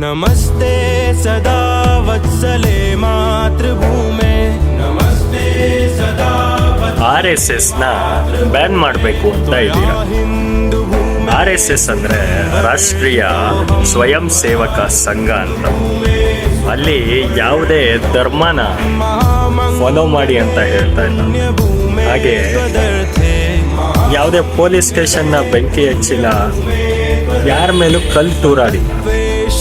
नमस्ते सदा वत्सले मातृभूमे नमस्ते सदा ಆರ್ ಎಸ್ ಎಸ್ ನ ಬ್ಯಾನ್ ಮಾಡಬೇಕು ಅಂತ ಇದ್ದೀರಾ हिन्दु भूमे ಆರ್ ಎಸ್ ಎಸ್ ಅಂದ್ರೆ ರಾಷ್ಟ್ರೀಯ ಸ್ವಯಂ ಸೇವಕ ಸಂಘ ಅಂತ ಅಲ್ಲಿ ಯಾವುದೇ ಧರ್ಮನ ಫಾಲೋ ಮಾಡಿ ಅಂತ ಹೇಳ್ತಾ ಇಲ್ಲ भूमे ಹಾಗೆ त्वदर्थे ಯಾವುದೇ ಪೊಲೀಸ್ ಸ್ಟೇಷನ್ನ ಬೆಂಕಿ ಹಚ್ಚಿಲ್ಲ ಯಾರ ಮೇಲೂ ಕಲ್ ತೂರಾಡಿ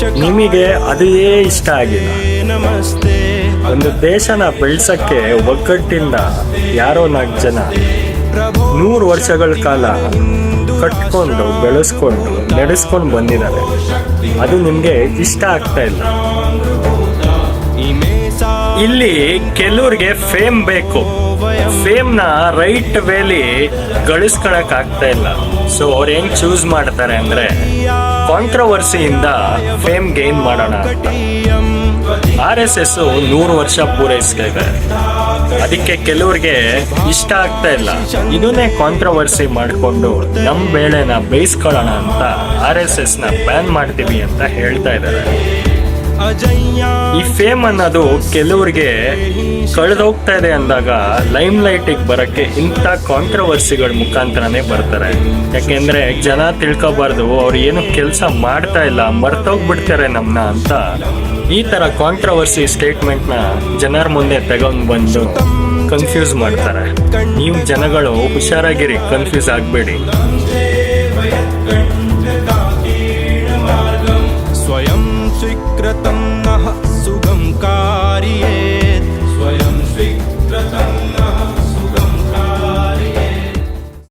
ನಿಮಗೆ ಅದೇ ಇಷ್ಟ ಆಗಿಲ್ಲ. ಒಂದು ದೇಶನ ಬೆಳ್ಸಕ್ಕೆ ಒಗ್ಗಟ್ಟಿಂದ ಯಾರೋ ನಾಲ್ಕು ಜನ ನೂರು ವರ್ಷಗಳ ಕಾಲ ಕಟ್ಕೊಂಡು ಬೆಳೆಸ್ಕೊಂಡು ನಡೆಸ್ಕೊಂಡು ಬಂದಿದ್ದಾರೆ. ಅದು ನಿಮಗೆ ಇಷ್ಟ ಆಗ್ತಾ ಇಲ್ಲ. ಇಲ್ಲಿ ಕೆಲವ್ರಿಗೆ ಫೇಮ್ ಬೇಕು. ಫೇಮ್ನ ರೈಟ್ ವೇಲಿ ಗಳಿಸ್ಕೊಳಕ್ ಆಗ್ತಾ ಇಲ್ಲ. ಸೊ ಅವ್ರು ಹೆಂಗ್ ಚೂಸ್ ಮಾಡ್ತಾರೆ ಅಂದ್ರೆ ಕಾಂಟ್ರವರ್ಸಿಯಿಂದ ಫೇಮ್ ಗೇನ್ ಮಾಡೋಣ ಆರ್ ಎಸ್ ಎಸ್ ನೂರು ವರ್ಷ ಪೂರೈಸ್ತಿದೆ ಅದಕ್ಕೆ ಕೆಲವರಿಗೆ ಇಷ್ಟ ಆಗ್ತಾ ಇಲ್ಲ. ಇದನ್ನೇ ಕಾಂಟ್ರವರ್ಸಿ ಮಾಡಿಕೊಂಡು ನಮ್ಮ ಬೇಳೆನ ಬೇಯಿಸ್ಕೊಳ್ಳೋಣ ಅಂತ ಆರ್ ಎಸ್ ಎಸ್ನ ಬ್ಯಾನ್ ಮಾಡ್ತೀವಿ ಅಂತ ಹೇಳ್ತಾ ಇದ್ದಾರೆ. ಈ ಫೇಮ್ ಅನ್ನೋದು ಕೆಲವರಿಗೆ ಕಳೆದೋಗ್ತಾ ಇದೆ ಅಂದಾಗ ಲೈಮ್ ಲೈಟಿಗೆ ಬರಕ್ಕೆ ಇಂಥ ಕಾಂಟ್ರವರ್ಸಿಗಳ ಮುಖಾಂತರನೇ ಬರ್ತಾರೆ. ಯಾಕೆಂದ್ರೆ ಜನ ತಿಳ್ಕೊಬಾರ್ದು, ಅವ್ರು ಏನು ಕೆಲಸ ಮಾಡ್ತಾ ಇಲ್ಲ, ಮರ್ತೋಗ್ಬಿಡ್ತಾರೆ ನಮ್ಮನ್ನ ಅಂತ. ಈ ತರ ಕಾಂಟ್ರವರ್ಸಿ ಸ್ಟೇಟ್ಮೆಂಟ್ನ ಜನರ ಮುಂದೆ ತಗೊಂಡ್ ಬಂದು ಕನ್ಫ್ಯೂಸ್ ಮಾಡ್ತಾರೆ. ನೀವು ಜನಗಳು ಹುಷಾರಾಗಿರಿ ಕನ್ಫ್ಯೂಸ್ ಆಗಬೇಡಿ.